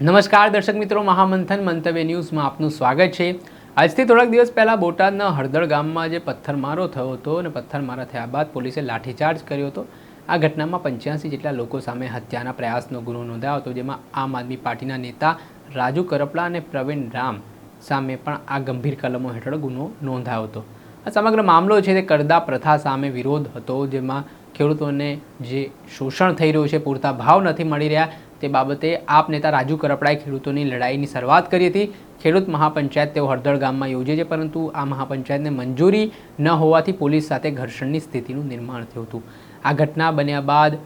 નમસ્કાર, દર્શક મિત્રો. મહામંથન મંતવ્ય ન્યૂઝમાં આપનું સ્વાગત છે. આજથી થોડાક દિવસ પહેલાં બોટાદના હળદળ ગામમાં જે પથ્થરમારો થયો હતો અને પથ્થરમારા થયા બાદ પોલીસે લાઠીચાર્જ કર્યો હતો. આ ઘટનામાં પંચ્યાસી જેટલા લોકો સામે હત્યાના પ્રયાસનો ગુનો નોંધાયો હતો, જેમાં આમ આદમી પાર્ટીના નેતા રાજુ કરપડા અને પ્રવીણ રામ સામે પણ આ ગંભીર કલમો હેઠળ ગુનો નોંધાયો હતો. આ સમગ્ર મામલો છે તે કરદા પ્રથા સામે વિરોધ હતો, જેમાં ખેડૂતોને જે શોષણ થઈ રહ્યું છે, પૂરતા ભાવ નથી મળી રહ્યા તે બાબતે આપ નેતા રાજુ કરપડાએ ખેડૂતોની લડાઈની શરૂઆત કરી હતી. ખેડૂત મહાપંચાયત તેઓ હળદળ ગામમાં યોજે છે, પરંતુ આ મહાપંચાયતને મંજૂરી ન હોવાથી પોલીસ સાથે ઘર્ષણની સ્થિતિનું નિર્માણ થયું હતું. આ ઘટના બન્યા બાદ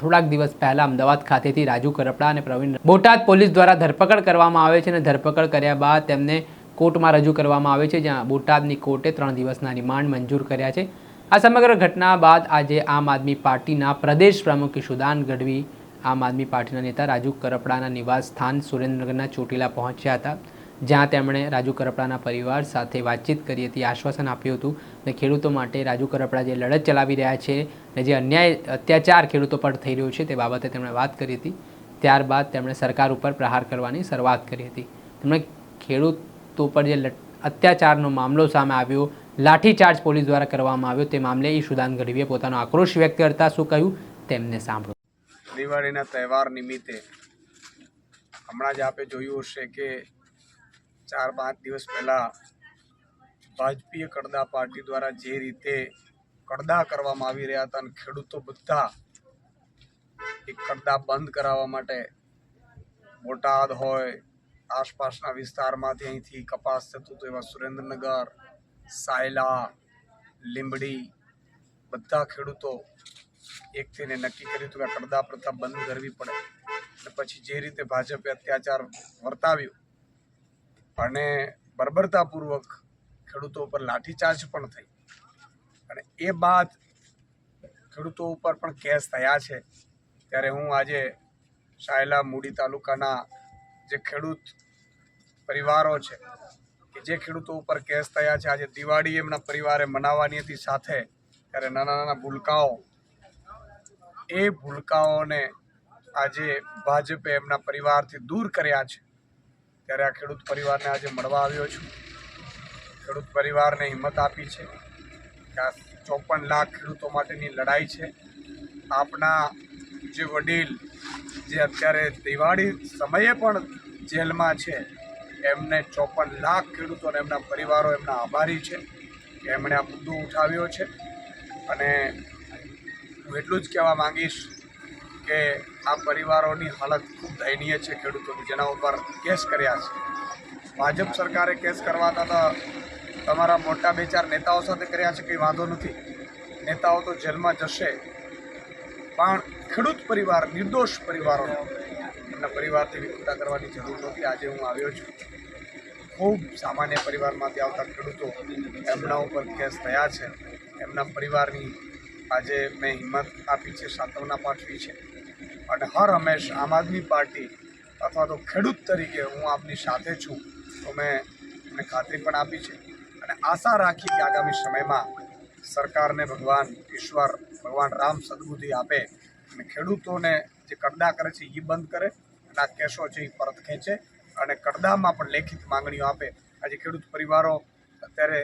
થોડાક દિવસ પહેલાં અમદાવાદ ખાતેથી રાજુ કરપડા અને પ્રવીણ બોટાદ પોલીસ દ્વારા ધરપકડ કરવામાં આવે છે અને ધરપકડ કર્યા બાદ તેમને કોર્ટમાં રજૂ કરવામાં આવે છે, જ્યાં બોટાદની કોર્ટે ત્રણ દિવસના રિમાન્ડ મંજૂર કર્યા છે. આ સમગ્ર ઘટના બાદ આજે આમ આદમી પાર્ટીના પ્રદેશ પ્રમુખ ઈશુદાન ગઢવી આમ આદમી પાર્ટીના નેતા રાજુ કરપડાના નિવાસ સ્થાન સુરેન્દ્રનગરના ચોટીલા પહોંચ્યા હતા, જ્યાં તેમણે રાજુ કરપડાના પરિવાર સાથે વાતચીત કરી હતી, આશ્વાસન આપ્યું હતું અને ખેડૂતો માટે રાજુ કરપડા જે લડત ચલાવી રહ્યા છે અને જે અન્યાય, અત્યાચાર ખેડૂતો પર થઈ રહ્યો છે તે બાબતે તેમણે વાત કરી હતી. ત્યારબાદ તેમણે સરકાર ઉપર પ્રહાર કરવાની શરૂઆત કરી હતી. તેમણે ખેડૂતો પર જે અત્યાચારનો મામલો સામે આવ્યો, લાઠીચાર્જ પોલીસ દ્વારા કરવામાં આવ્યો તે મામલે ઈશુદાન ગઢવીએ પોતાનો આક્રોશ વ્યક્ત કરતા શું કહ્યું, તેમને સાંભળો. દિવાળીના તહેવાર નિમિત્તે હમણાં જ આપે જોયું હશે કે ચાર પાંચ દિવસ પહેલાં ભાજપીય કડદા પાર્ટી દ્વારા જે રીતે કડદા કરવામાં આવી રહ્યા હતા અને ખેડૂતો બધા એ કડદા બંધ કરાવવા માટે બોટાદ હોય, આસપાસના વિસ્તારમાંથી અહીંથી કપાસ થતું હતું એવા સુરેન્દ્રનગર, સાયલા, લીંબડી, બધા ખેડૂતો એક થઈને નક્કી કર્યું હતું કે કરદા પ્રથા બંધ કરવી પડે. અને પછી જે રીતે ભાજપે અત્યાચાર વર્તાવ્યો અને બર્બરતાપૂર્વક ખેડૂતો ઉપર લાઠીચાર્જ પણ થઈ. અને એ બાદ ખેડૂતો ઉપર પણ કેસ થયા છે. ત્યારે હું આજે શાયલા મૂડી તાલુકાના જે ખેડૂત પરિવારો છે, કે જે ખેડૂતો ઉપર કેસ થયા છે, આજે દિવાળી એમના પરિવારે મનાવવાની હતી સાથે. ત્યારે નાના નાના ભૂલકાઓ એ ભૂલકાઓને આજે ભાજપે એમના પરિવારથી દૂર કર્યા છે. ત્યારે આ ખેડૂત પરિવારને આજે મળવા આવ્યો છું. ખેડૂત પરિવારને હિંમત આપી છે કે આ ચોપન લાખ ખેડૂતો માટેની લડાઈ છે. આપના જે વડીલ જે અત્યારે દિવાળી સમયે પણ જેલમાં છે, એમને ચોપન લાખ ખેડૂતો અને એમના પરિવારો એમના આભારી છે કે એમણે આ મુદ્દો ઉઠાવ્યો છે. અને હું એટલું જ કહેવા માંગીશ કે આ પરિવારોની હાલત ખૂબ દયનીય છે ખેડૂતોની, જેના ઉપર કેસ કર્યા છે. ભાજપ સરકારે કેસ કરવાતા તો તમારા મોટા બે ચાર નેતાઓ સાથે કર્યા છે, કંઈ વાંધો નથી. નેતાઓ તો જેલમાં જશે. પણ ખેડૂત પરિવાર, નિર્દોષ પરિવારોનો એમના પરિવારથી વિકૃતા કરવાની જરૂર નથી. આજે હું આવ્યો છું. ખૂબ સામાન્ય પરિવારમાંથી આવતા ખેડૂતો એમના ઉપર કેસ થયા છે. એમના પરિવારની આજે મેં હિંમત આપી છે, સાંત્વના પાઠવી છે. અને હર હંમેશ આમ આદમી પાર્ટી અથવા તો ખેડૂત તરીકે હું આપની સાથે છું, તો મેં મને ખાતરી પણ આપી છે. અને આશા રાખી કે આગામી સમયમાં સરકારને ભગવાન ઈશ્વર, ભગવાન રામ સદબુદ્ધિ આપે અને ખેડૂતોને જે કરદા કરે છે એ બંધ કરે અને આ કેસો છે એ પરત ખેંચે અને કરદામાં પણ લેખિત માંગણીઓ આપે. આજે ખેડૂત પરિવારો અત્યારે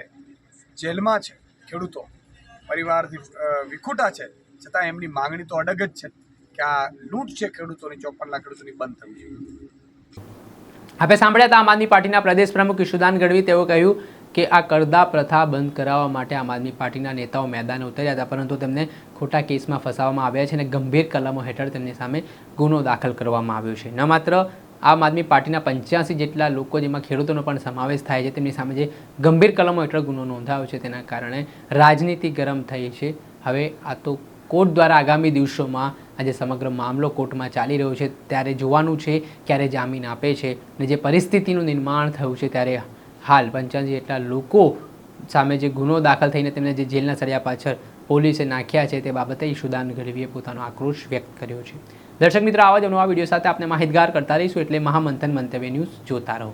જેલમાં છે, ખેડૂતો. પરિવારથી વિખૂટા છે. છતાં એમની માંગણી તો અડગ જ છે કે આ લૂંટ છે ખેડૂતોની ચોપન ખેડૂતોની બંધ થવી જોઈએ. આપણે સાંભળ્યા હતા આમ આદમી પાર્ટીના પ્રદેશ પ્રમુખ ઈશુદાન ગઢવી. તેઓ કહ્યું કે આ કરદા પ્રથા બંધ કરાવવા માટે આમ આદમી પાર્ટીના નેતાઓ મેદાને ઉતર્યા હતા, પરંતુ તેમને ખોટા કેસમાં ફસાવવામાં આવ્યા છે અને ગંભીર કલમો હેઠળ તેમની સામે ગુનો દાખલ કરવામાં આવ્યો છે. ન માત્ર આમ આદમી પાર્ટીના પંચ્યાસી જેટલા લોકો, જેમાં ખેડૂતોનો પણ સમાવેશ થાય છે, તેમની સામે જે ગંભીર કલમો હેઠળ ગુનો નોંધાયો છે, તેના કારણે રાજનીતિ ગરમ થઈ છે. હવે આ તો કોર્ટ દ્વારા આગામી દિવસોમાં આજે સમગ્ર મામલો કોર્ટમાં ચાલી રહ્યો છે. ત્યારે જોવાનું છે ક્યારે જામીન આપે છે અને જે પરિસ્થિતિનું નિર્માણ થયું છે ત્યારે હાલ પંચ્યાસી જેટલા લોકો સામે જે ગુનો દાખલ થઈને તેમને જે જેલના સળિયા પાછળ પોલીસે નાખ્યા છે, તે બાબતે ઈશુદાન ગઢવીએ પોતાનો આક્રોશ વ્યક્ત કર્યો છે. દર્શક મિત્રો, આવા જ નવા વીડિયો સાથે આપણે માહિતગાર કરતા રહીશું. એટલે મહામંથન મંતવ્ય ન્યૂઝ જોતા રહો.